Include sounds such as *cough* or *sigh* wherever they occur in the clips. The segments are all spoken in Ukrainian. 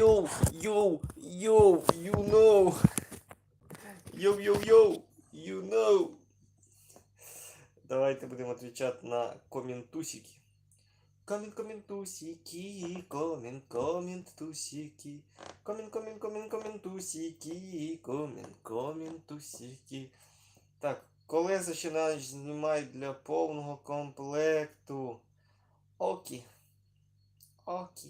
Йоу, йоу, йоу, you know. Йоу, йоу, йоу, you know. Давайте будемо відповідати на коментусики. Комент, коментусики, комент, коментусики. Комент, комент, комент, коментусики, комент, коментусики. Так, коли починаєш знімати для повного комплекту. Окі. Окі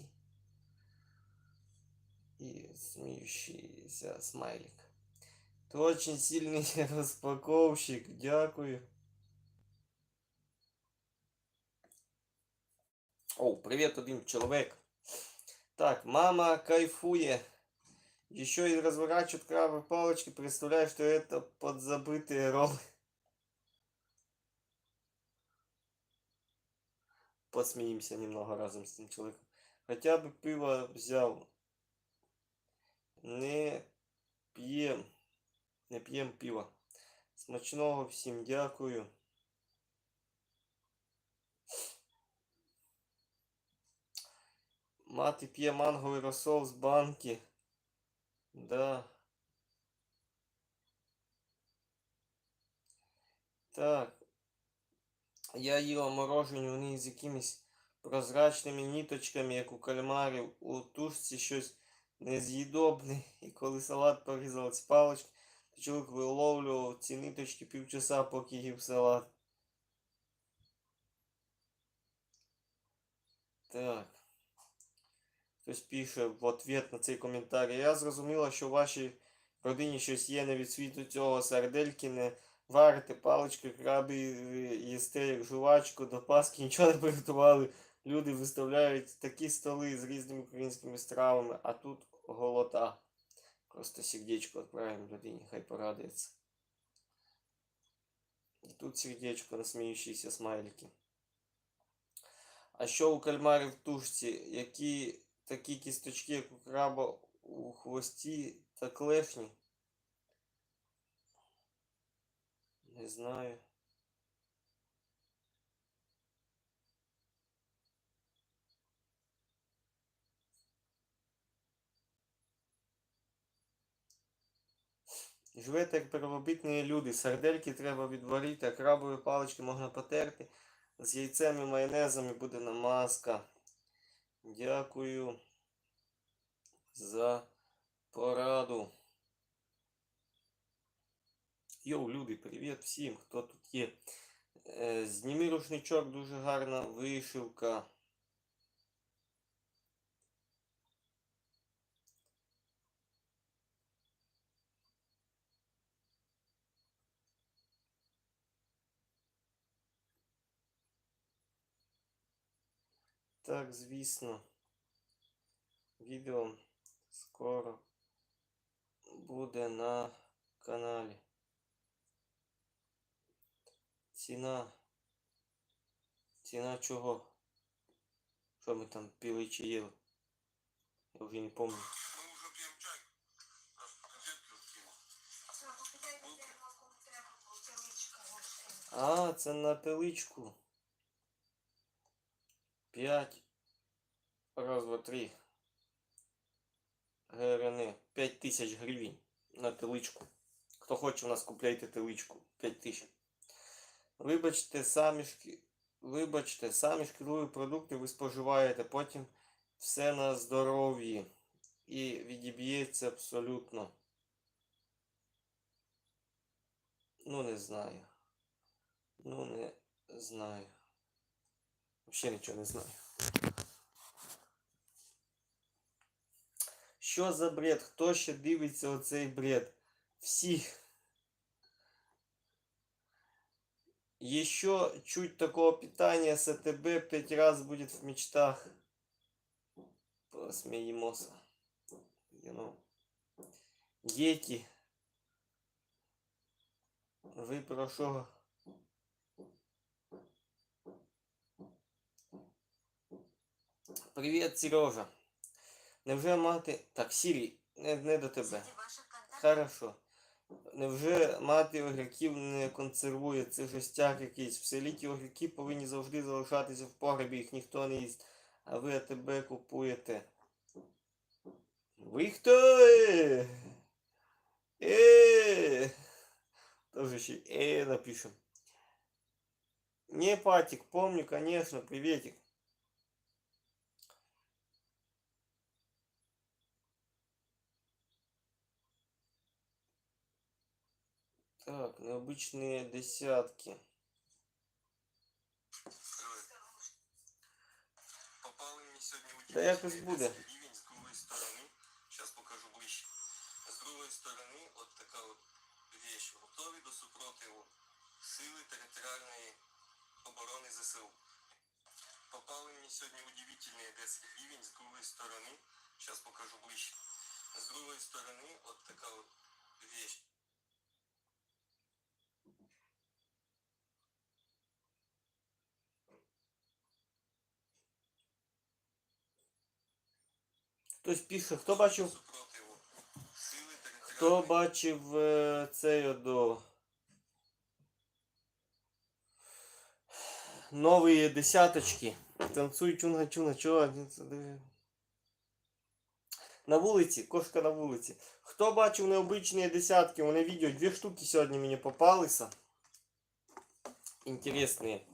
И смеющийся смайлик. Ты очень сильный *laughs* распаковщик. Дякую. О, привет, один человек. Так, мама кайфує. Еще и разворачивает крабы палочки. Представляю, что это подзабытые роллы. Посмеемся немного разом с этим человеком. Хотя бы пиво взял. Не п'єм. Не п'єм пиво. Смачного всім дякую. Мати п'є манговий розсол з банки. Да. Так. Я їла морожені, вони з якимись прозрачними ніточками, як у кальмарів. У тушці щось нез'їдобне. І коли салат порізав ці палички, то чоловік виловлював ці ниточки півчаса, поки їв салат. Так. Хтось пише в ответ на цей коментар. Я зрозуміла, що в вашій родині щось є не від світу цього сардельки не варите палички, краби е, їсте як жувачку до Пасхи, нічого не приготували. Люди виставляють такі столи з різними українськими стравами, а тут голота. Просто сердечко відправимо людині, хай порадується. І тут сердечко на сміючіся смайлики. А що у кальмарів в тушці? Які такі кісточки, як у краба у хвості та клешні? Не знаю. Живете як первобітні люди. Сардельки треба відварити, а крабові палички можна потерти. З яйцем і майонезом і буде намазка. Дякую за пораду. Йоу, люди, привіт всім, хто тут є. Е, Зніми рушничок, дуже гарна вишивка. Так, звісно, відео скоро буде на каналі. Ціна. Ціна чого? Що ми там пили чи їли? Я вже не пам'ятаю. А, це на пиличку. 5, раз, два, три. ГРН 5 тисяч гривень на теличку. Хто хоче у нас купляйте теличку. 5 тисяч. Вибачте, самі вибачте, самі шкідливі продукти ви споживаєте, потім все на здоров'ї. І відіб'ється абсолютно. Ну, не знаю. Ну, не знаю. Взагалі нічого не знаю. Що за бред? Хто ще дивиться оцей бред? Всі. Еще чуть такого питания с АТБ пять раз будет в мечтах. Посмеемся. You know. Єті. Ви про що? Привіт, Сережа. Невже мати. Так, Сірі, не, не до тебе. Хорошо. Невже мати огірків не консервує? Це жестяк якийсь. В селі ті огірки повинні завжди залишатися в погребі, їх ніхто не їсть. А ви АТБ купуєте. Вы кто? Э? Э? Тоже еще э напишем. Не, Патик, помню, конечно, приветик. Так, необычные десятки. Попали мені сьогодні у Да якось буде. рівень з другої сторони. Зараз покажу ближче. З другої сторони от така от вещь. Готові до супротиву сили територіальної оборони ЗСУ. Попали мені сьогодні удивительний одеський рівень з другої сторони. Зараз покажу ближче. З другої сторони от така от вещь. Хтось пише, хто бачив, хто бачив е, цей одо. Нові десяточки. Танцуй чунга чунга чого? На вулиці, кошка на вулиці. Хто бачив необичні десятки? Мене відео дві штуки сьогодні мені попалися. Інтересні.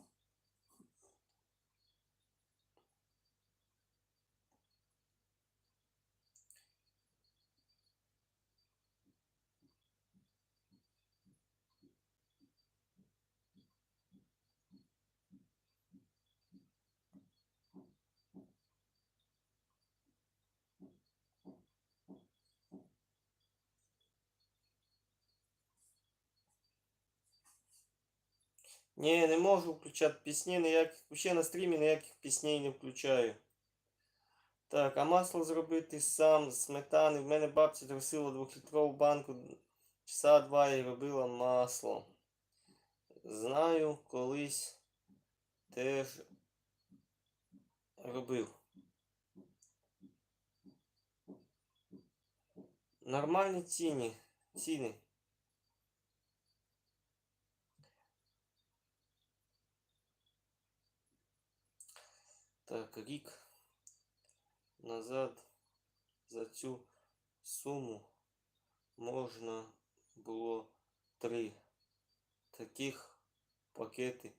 Ні, не можу включати пісні, ніяких, ще на стрімі ніяких пісней не включаю. Так, а масло зробити сам з сметани. В мене бабця трусила двохлітрову банку часа два і робила масло. Знаю, колись теж робив. Нормальні ціни. Ціни. Так, рік назад за цю суму можна було три таких пакети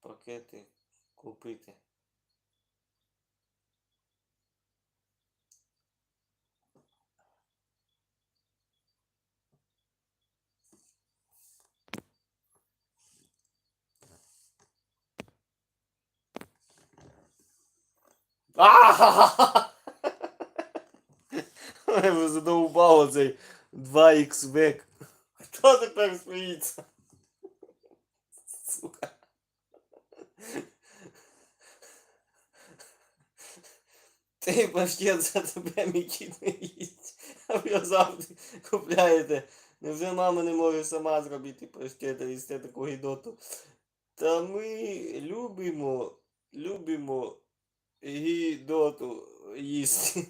пакети купити. Мене задовбало цей 2х век. Хто тепер сміється? Сука. Ти паштет за тебе мій кіт не їсть. А ви завжди купляєте. Невже мама не може сама зробити паштет а їсти таку гідоту? Та ми любимо, любимо гідоту їсти.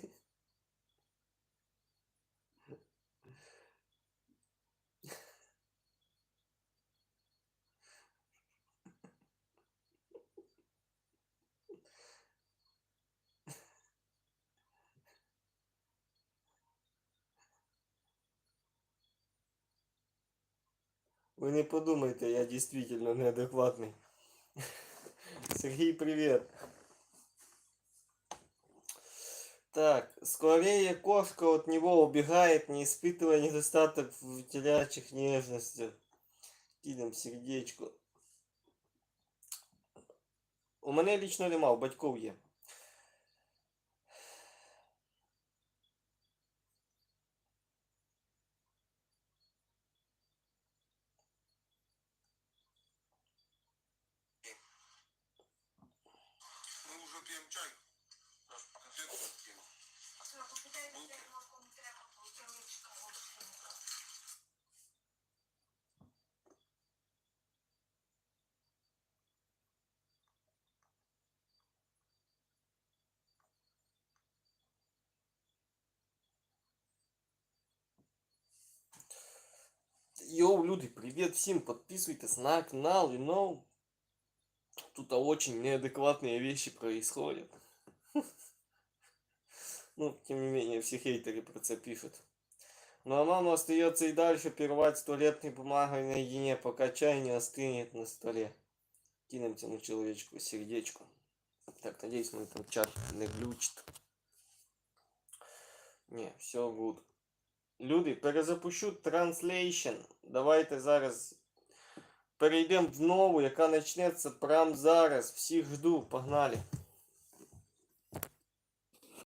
Вы не подумайте, я действительно неадекватный. *laughs* Сергей, привет. Так, скорее кошка от него убегает, не испытывая недостаток в телячьих нежностях. Кидам сердечко. У мене лічно нема, у батьків є. Йоу, люди, привет всем, подписывайтесь на канал, you know. Тут очень неадекватные вещи происходят. *laughs* Ну, тем не менее, все хейтеры про це пишут. Ну а нам остается и дальше пировать с туалетной бумагой наедине, пока чай не остынет на столе. Кинем цьому человечку сердечко. Так, надеюсь, мой там чат не глючит. Не, все good. Люди, перезапущу транслейшн. Давайте зараз перейдемо в нову, яка почнеться прямо зараз. Всіх жду, погнали.